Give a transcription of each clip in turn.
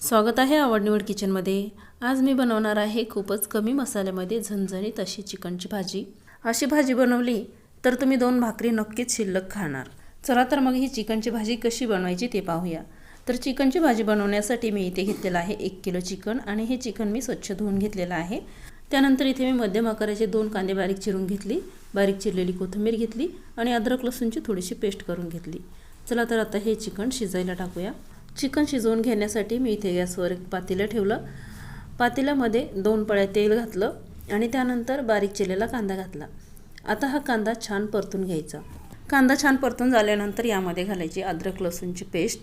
स्वागत आहे आवडनिवड किचनमध्ये. आज मी बनवणार आहे खूपच कमी मसाल्यामध्ये झणझणीत अशी चिकनची भाजी. अशी भाजी बनवली तर तुम्ही दोन भाकरी नक्कीच शिल्लक खाणार चला तर मग ही चिकनची भाजी कशी बनवायची ते पाहूया. तर चिकनची भाजी बनवण्यासाठी मी इथे घेतलेलं आहे एक किलो चिकन आणि हे चिकन मी स्वच्छ धुवून घेतलेलं आहे. त्यानंतर इथे मी मध्यम आकाराचे दोन कांदे बारीक चिरून घेतली बारीक चिरलेली कोथिंबीर घेतली आणि अद्रक लसूणची थोडीशी पेस्ट करून घेतली. चला तर आता हे चिकन शिजायला टाकूया. चिकन शिजवून घेण्यासाठी मी इथे गॅसवर एक पातेलं ठेवलं. पातेल्यामध्ये दोन पळ्या तेल घातलं आणि त्यानंतर बारीक चिरलेला कांदा घातला. आता हा कांदा छान परतून घ्यायचा. कांदा छान परतून झाल्यानंतर यामध्ये घालायची अद्रक लसूणची पेस्ट.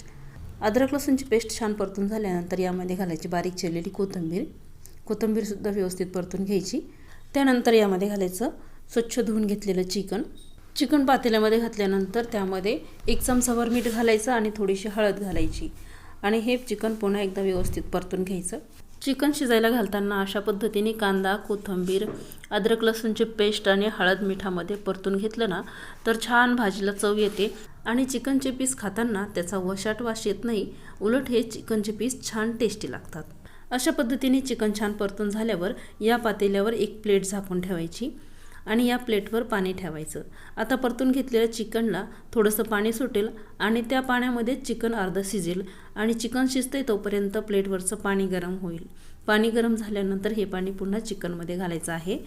अद्रक लसूणची पेस्ट छान परतून झाल्यानंतर यामध्ये घालायची बारीक चिरलेली कोथिंबीर. कोथिंबीरसुद्धा व्यवस्थित परतून घ्यायची. त्यानंतर यामध्ये घालायचं स्वच्छ धुवून घेतलेलं चिकन. चिकन पातेल्यामध्ये घातल्यानंतर त्यामध्ये एक चमचाभर मीठ घालायचं आणि थोडीशी हळद घालायची. आणि हे चिकन पुन्हा एकदा व्यवस्थित परतून घ्यायचं. चिकन शिजायला घालताना अशा पद्धतीने कांदा कोथिंबीर अद्रक लसूणची पेस्ट आणि हळद मिठामध्ये परतून घेतलं ना तर छान भाजीला चव येते. आणि चिकनचे पीस खाताना त्याचा वशाट वास येत नाही. उलट हे चिकनचे पीस छान टेस्टी लागतात. अशा पद्धतीने चिकन छान परतून झाल्यावर या पातेल्यावर एक प्लेट झाकून ठेवायची. आणि या प्लेटवर पाणी ठेवायचं. आता परतून घेतलेल्या चिकनला थोडंसं पाणी सुटेल आणि त्या पाण्यामध्ये चिकन अर्धं शिजेल आणि चिकन शिजते तोपर्यंत प्लेटवरचं पाणी गरम होईल. पाणी गरम झाल्यानंतर हे पाणी पुन्हा चिकनमध्ये घालायचं आहे.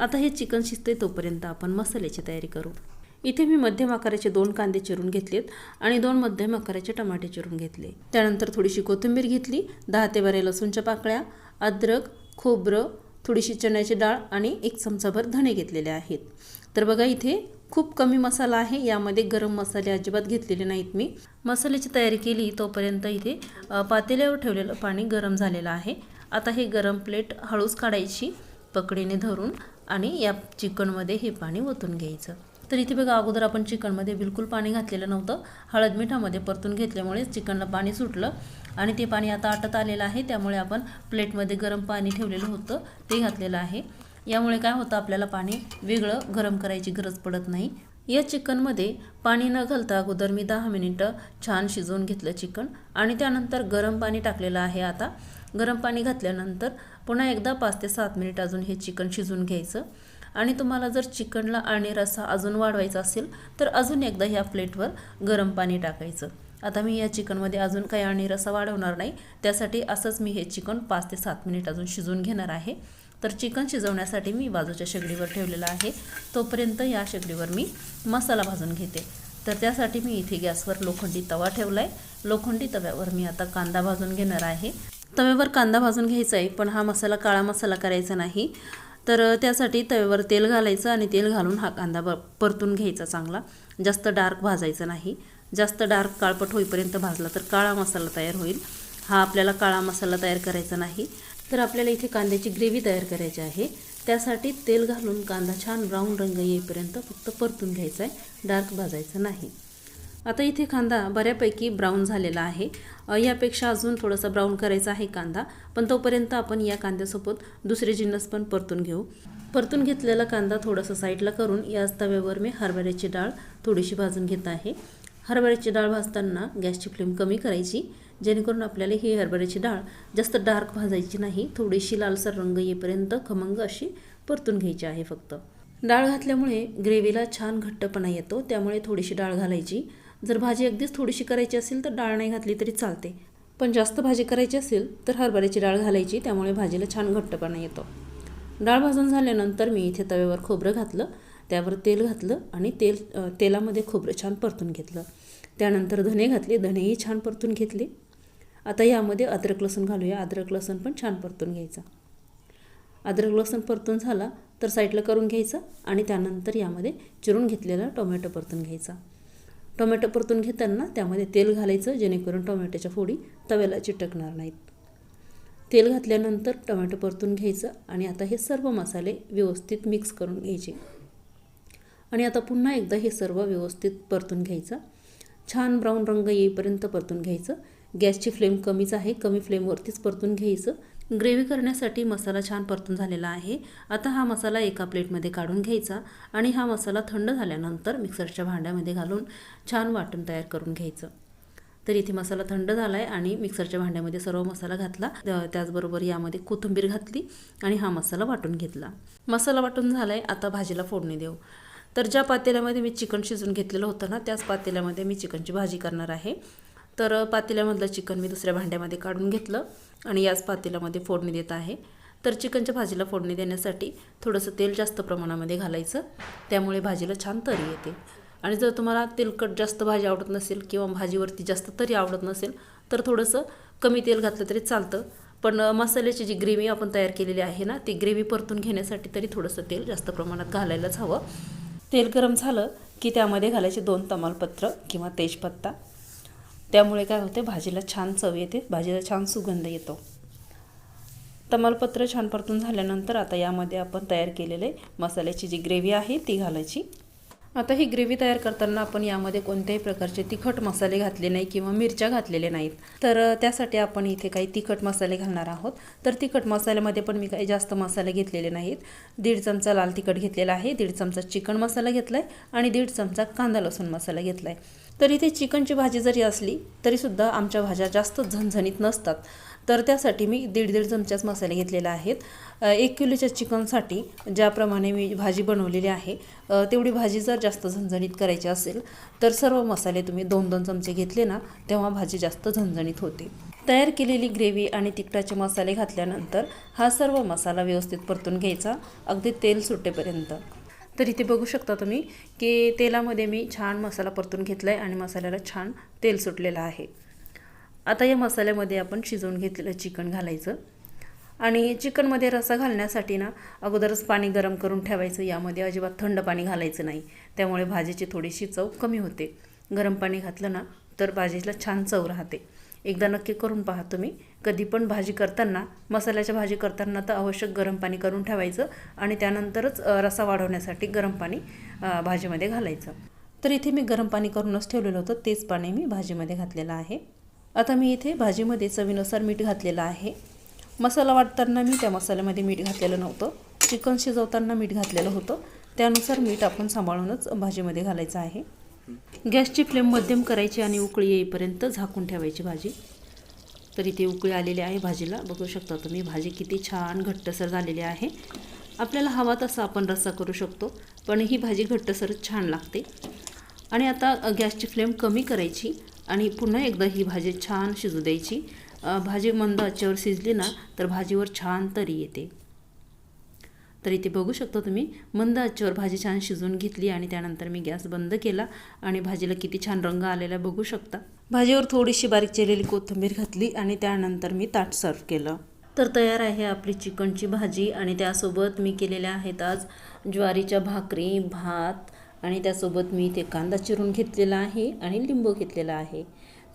आता हे चिकन शिजते तोपर्यंत आपण मसाल्याची तयारी करू. इथे मी मध्यम आकाराचे दोन कांदे चिरून घेतलेत आणि दोन मध्यम आकाराचे टमाटे चिरून घेतले. त्यानंतर थोडीशी कोथिंबीर घेतली दहा ते बारा लसूणच्या पाकळ्या अद्रक खोबरं थोडीशी चण्याची डाळ आणि एक चमचाभर धणे घेतलेले आहेत. तर बघा इथे खूप कमी मसाला आहे. यामध्ये गरम मसाले अजिबात घेतलेले नाहीत मी. मसाल्याची तयारी केली तोपर्यंत इथे पातेल्यावर ठेवलेलं पाणी गरम झालेलं आहे. आता हे गरम प्लेट हळूच काढायची पकडीने धरून आणि या चिकनमध्ये हे पाणी ओतून घ्यायचं. तर इथे बघा अगोदर आपण चिकनमध्ये बिलकुल पाणी घातलेलं नव्हतं. हळद मिठामध्ये परतून घेतल्यामुळे चिकनला पाणी सुटलं आणि ते पाणी आता आटत आलेलं आहे. त्यामुळे आपण प्लेटमध्ये गरम पाणी ठेवलेलं होतं ते घातलेलं आहे. यामुळे काय होतं आपल्याला पाणी वेगळं गरम करायची गरज पडत नाही. या चिकनमध्ये पाणी न घालता अगोदर मी दहा मिनिटं छान शिजवून घेतलं चिकन आणि त्यानंतर गरम पाणी टाकलेलं आहे आता. गरम पाणी घातल्यानंतर पुन्हा एकदा पाच ते सात मिनिट अजून हे चिकन शिजवून घ्यायचं. आणि तुम्हाला जर चिकनला आणि रस्सा अजून वाढवायचा असेल तर अजून एकदा ह्या प्लेटवर गरम पाणी टाकायचं. आता मी या चिकनमध्ये अजून काही आणि रसा वाढवणार नाही. त्यासाठी असंच मी हे चिकन पाच ते सात मिनिट अजून शिजून घेणार आहे. तर चिकन शिजवण्यासाठी मी बाजूच्या शेगडीवर ठेवलेलं आहे. तोपर्यंत या शेगडीवर मी मसाला भाजून घेते. तर त्यासाठी मी इथे गॅसवर लोखंडी तवा ठेवला आहे लोखंडी तव्यावर मी आता कांदा भाजून घेणार आहे. तव्यावर कांदा भाजून घ्यायचा आहे पण हा मसाला काळा मसाला करायचा नाही. तर त्यासाठी तव्यावर तेल घालायचं आणि तेल घालून हा कांदा ब परतून घ्यायचा चांगला. जास्त डार्क भाजायचा नाही. जास्त डार्क काळपट होईपर्यंत भाजला तर काळा मसाला तयार होईल. हा आपल्याला काळा मसाला तयार करायचा नाही. तर आपल्याला इथे कांद्याची ग्रेव्ही तयार करायची आहे. त्यासाठी तेल घालून कांदा छान ब्राऊन रंग येईपर्यंत फक्त परतून घ्यायचा आहे. डार्क भाजायचं नाही. आता इथे कांदा बऱ्यापैकी ब्राऊन झालेला आहे. यापेक्षा अजून थोडासा ब्राऊन करायचा आहे कांदा. पण तोपर्यंत आपण या कांद्यासोबत दुसरे जिन्नस पण परतून घेऊ. परतून घेतलेला कांदा थोडासा साईडला करून याच तव्यावर मी हरभऱ्याची डाळ थोडीशी भाजून घेत आहे. हरभऱ्याची डाळ भाजताना गॅसची फ्लेम कमी करायची. जेणेकरून आपल्याला ही हरभऱ्याची डाळ जास्त डार्क भाजायची नाही. थोडीशी लालसर रंग येईपर्यंत खमंग अशी परतून घ्यायची आहे फक्त. डाळ घातल्यामुळे ग्रेव्हीला छान घट्टपणा येतो. त्यामुळे थोडीशी डाळ घालायची. जर भाजी अगदीच थोडीशी करायची असेल तर डाळ नाही घातली तरी चालते. पण जास्त भाजी करायची असेल तर हरभऱ्याची डाळ घालायची त्यामुळे भाजीला छान घट्टपणा येतो. डाळ भाजून झाल्यानंतर मी इथे तव्यावर खोबरं घातलं त्यावर तेल घातलं आणि तेल तेलामध्ये खोबरं छान परतून घेतलं. त्यानंतर धने घातले धनेही छान परतून घेतले. आता यामध्ये अद्रक लसूण घालूया अद्रक लसूण पण छान परतून घ्यायचा. अद्रक लसूण परतून झाला तर साईडला करून घ्यायचा आणि त्यानंतर यामध्ये चिरून घेतलेला टोमॅटो परतून घ्यायचा. टोमॅटो परतून घेताना त्यामध्ये तेल घालायचं जेणेकरून टोमॅटोच्या फोडी तव्याला चिटकणार नाहीत. तेल घातल्यानंतर टोमॅटो परतून घ्यायचं आणि आता हे सर्व मसाले व्यवस्थित मिक्स करून घ्यायचे. आणि आता पुन्हा एकदा हे सर्व व्यवस्थित परतून घ्यायचं. छान ब्राऊन रंग येईपर्यंत परतून घ्यायचं. गॅसची फ्लेम कमीच आहे. कमी फ्लेमवरतीच परतून घ्यायचं. ग्रेव्ही करण्यासाठी मसाला छान परतून झालेला आहे. आता हा मसाला एका प्लेटमध्ये काढून घ्यायचा आणि हा मसाला थंड झाल्यानंतर मिक्सरच्या भांड्यामध्ये घालून छान वाटण तयार करून घ्यायचं. तर इथे मसाला थंड झाला आहे आणि मिक्सरच्या भांड्यामध्ये सर्व मसाला घातला. त्याचबरोबर यामध्ये कोथिंबीर घातली आणि हा मसाला वाटून घेतला. मसाला वाटून झाला आहे आता भाजीला फोडणी देऊ. तर ज्या पातेल्यामध्ये मी चिकन शिजून घेतलेलं होतं ना त्याच पातेल्यामध्ये मी चिकनची भाजी करणार आहे. तर पातेल्यामधलं चिकन मी दुसऱ्या भांड्यामध्ये काढून घेतलं आणि याच पातेल्यामध्ये फोडणी देत आहे. तर चिकनच्या भाजीला फोडणी देण्यासाठी थोडंसं तेल जास्त प्रमाणामध्ये घालायचं. त्यामुळे भाजीला छान तरी येते. आणि जर तुम्हाला तेलकट जास्त भाजी आवडत नसेल किंवा भाजीवरती जास्त तरी आवडत नसेल तर थोडंसं कमी तेल घातलं तरी चालतं. पण मसाल्याची जी ग्रेव्ही आपण तयार केलेली आहे ना ती ग्रेव्ही परतून घेण्यासाठी तरी थोडंसं तेल जास्त प्रमाणात घालायलाच हवं. तेल गरम झालं की त्यामध्ये घालायचे दोन तमालपत्र किंवा तेजपत्ता. त्यामुळे काय होते भाजीला छान चव येते भाजीला छान सुगंध येतो. तमालपत्र छान परतून झाल्यानंतर आता यामध्ये आपण तयार केलेले मसाल्याची जी ग्रेव्ही आहे ती घालायची. आता ही ग्रेव्ही तयार करताना आपण यामध्ये कोणत्याही प्रकारचे तिखट मसाले घातले नाही किंवा मिरच्या घातलेल्या नाहीत. तर त्यासाठी आपण इथे काही तिखट मसाले घालणार आहोत. तर तिखट मसाल्यामध्ये पण मी काही जास्त मसाले घेतलेले नाहीत. दीड चमचा लाल तिखट घेतलेला आहे दीड चमचा चिकन मसाला घेतला आहे आणि दीड चमचा कांदा लसूण मसाला घेतला आहे तर इथे चिकनची भाजी जरी असली तरीसुद्धा आमच्या भाज्या जास्त झणझणीत नसतात. तर त्यासाठी मी दीड दीड चमचाच मसाले घेतलेले आहेत. एक किलोच्या चिकनसाठी ज्याप्रमाणे मी भाजी बनवलेली आहे तेवढी भाजी जर जास्त झणझणीत करायची असेल तर सर्व मसाले तुम्ही दोन दोन चमचे घेतले ना तेव्हा भाजी जास्त झणझणीत होते. तयार केलेली ग्रेव्ही आणि तिखटाचे मसाले घातल्यानंतर हा सर्व मसाला व्यवस्थित परतून घ्यायचा. अगदी तेल सुटेपर्यंत. तर इथे बघू शकता तुम्ही की तेलामध्ये मी छान मसाला परतून घेतला आहे आणि मसाल्याला छान तेल सुटलेलं आहे. आता या मसाल्यामध्ये आपण शिजवून घेतलेलं चिकन घालायचं. आणि चिकनमध्ये रसा घालण्यासाठी ना अगोदरच पाणी गरम करून ठेवायचं. यामध्ये अजिबात थंड पाणी घालायचं नाही. त्यामुळे भाजीची थोडीशी चव कमी होते. गरम पाणी घातलं ना तर भाजीला छान चव राहते. एकदा नक्की करून पहा तुम्ही. कधी पण भाजी करताना मसाल्याच्या भाजी करताना तर आवश्यक गरम पाणी करून ठेवायचं आणि त्यानंतरच रसा वाढवण्यासाठी गरम पाणी भाजीमध्ये घालायचं. तर इथे मी गरम पाणी करूनच ठेवलेलं होतं. तेच पाणी मी भाजीमध्ये घातलेलं आहे. आता मी इथे भाजीमध्ये चवीनुसार मीठ घातलेलं आहे. मसाला वाटताना मी त्या मसाल्यामध्ये मीठ घातलेलं नव्हतं. चिकन शिजवताना मीठ घातलेलं होतं. त्यानुसार मीठ आपण सांभाळूनच भाजीमध्ये घालायचं आहे. गॅसची फ्लेम मध्यम करायची आणि उकळी येईपर्यंत झाकून ठेवायची भाजी. तर इथे उकळी आलेली आहे भाजीला. बघू शकता तुम्ही भाजी किती छान घट्टसर झालेली आहे. आपल्याला हवा तसा आपण रस्सा करू शकतो पण ही भाजी घट्टसरच छान लागते. आणि आता गॅसची फ्लेम कमी करायची आणि पुन्हा एकदा ही भाजी छान शिजू द्यायची. भाजी मंद आचेवर शिजली ना तर भाजीवर छान तरी येते. तर इथे बघू शकता तुम्ही मंद आचेवर भाजी छान शिजवून घेतली आणि त्यानंतर मी गॅस बंद केला आणि भाजीला किती छान रंग आलेला बघू शकता. भाजीवर थोडीशी बारीक चिरलेली कोथिंबीर घातली आणि त्यानंतर मी ताट सर्व केलं. तर तयार आहे आपली चिकनची भाजी आणि त्यासोबत मी केलेल्या आहेत आज ज्वारीच्या भाकरी भात आणि त्यासोबत मी इथे कांदा चिरून घेतलेला आहे आणि लिंबू घेतलेला आहे.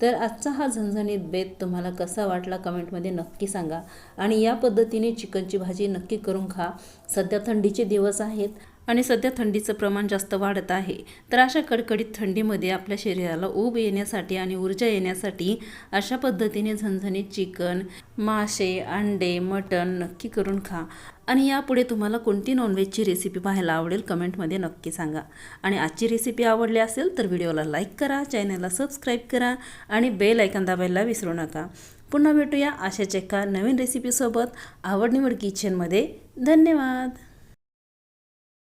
तर आजचा हा झणझणीत बेत तुम्हाला कसा वाटला कमेंटमध्ये नक्की सांगा. आणि या पद्धतीने चिकनची भाजी नक्की करून खा. सध्या थंडीचे दिवस आहेत. आणि सध्या थंडीचं प्रमाण जास्त वाढत आहे. तर अशा कडकडीत थंडीमध्ये आपल्या शरीराला ऊब येण्यासाठी आणि ऊर्जा येण्यासाठी अशा पद्धतीने झणझणीत चिकन मासे अंडे मटण नक्की करून खा. आणि यापुढे तुम्हाला कोणती नॉनव्हेजची रेसिपी पाहायला आवडेल कमेंटमध्ये नक्की सांगा. आणि आजची रेसिपी आवडली असेल तर व्हिडिओला लाईक करा चॅनलला सबस्क्राईब करा आणि बेल ऐकन दाबायला विसरू नका. पुन्हा भेटूया अशाच एका नवीन रेसिपीसोबत आवड निवड किचनमध्ये धन्यवाद!